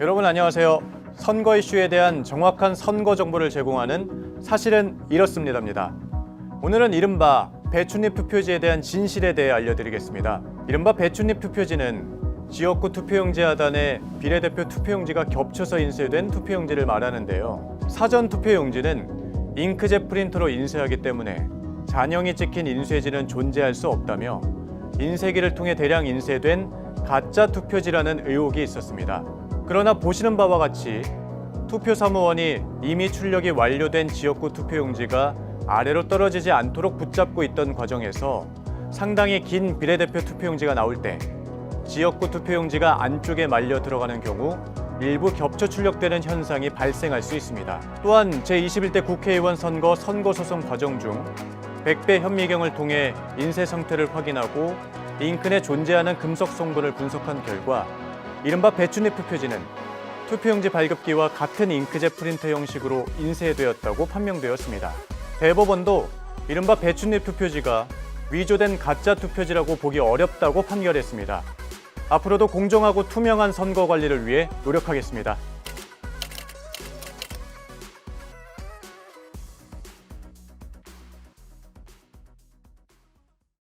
여러분 안녕하세요. 선거 이슈에 대한 정확한 선거 정보를 제공하는 사실은 이렇습니다입니다. 오늘은 이른바 배춧잎 투표지에 대한 진실에 대해 알려드리겠습니다. 이른바 배춧잎 투표지는 지역구 투표용지 하단에 비례대표 투표용지가 겹쳐서 인쇄된 투표용지를 말하는데요. 사전 투표용지는 잉크젯 프린터로 인쇄하기 때문에 잔영이 찍힌 인쇄지는 존재할 수 없다며 인쇄기를 통해 대량 인쇄된 가짜 투표지라는 의혹이 있었습니다. 그러나 보시는 바와 같이 투표 사무원이 이미 출력이 완료된 지역구 투표용지가 아래로 떨어지지 않도록 붙잡고 있던 과정에서 상당히 긴 비례대표 투표용지가 나올 때 지역구 투표용지가 안쪽에 말려 들어가는 경우 일부 겹쳐 출력되는 현상이 발생할 수 있습니다. 또한 제21대 국회의원 선거 선거소송 과정 중 100배 현미경을 통해 인쇄 상태를 확인하고 잉크에 존재하는 금속 성분을 분석한 결과 이른바 배춧잎 투표지는 투표용지 발급기와 같은 잉크젯 프린터 형식으로 인쇄되었다고 판명되었습니다. 대법원도 이른바 배춧잎 투표지가 위조된 가짜 투표지라고 보기 어렵다고 판결했습니다. 앞으로도 공정하고 투명한 선거 관리를 위해 노력하겠습니다.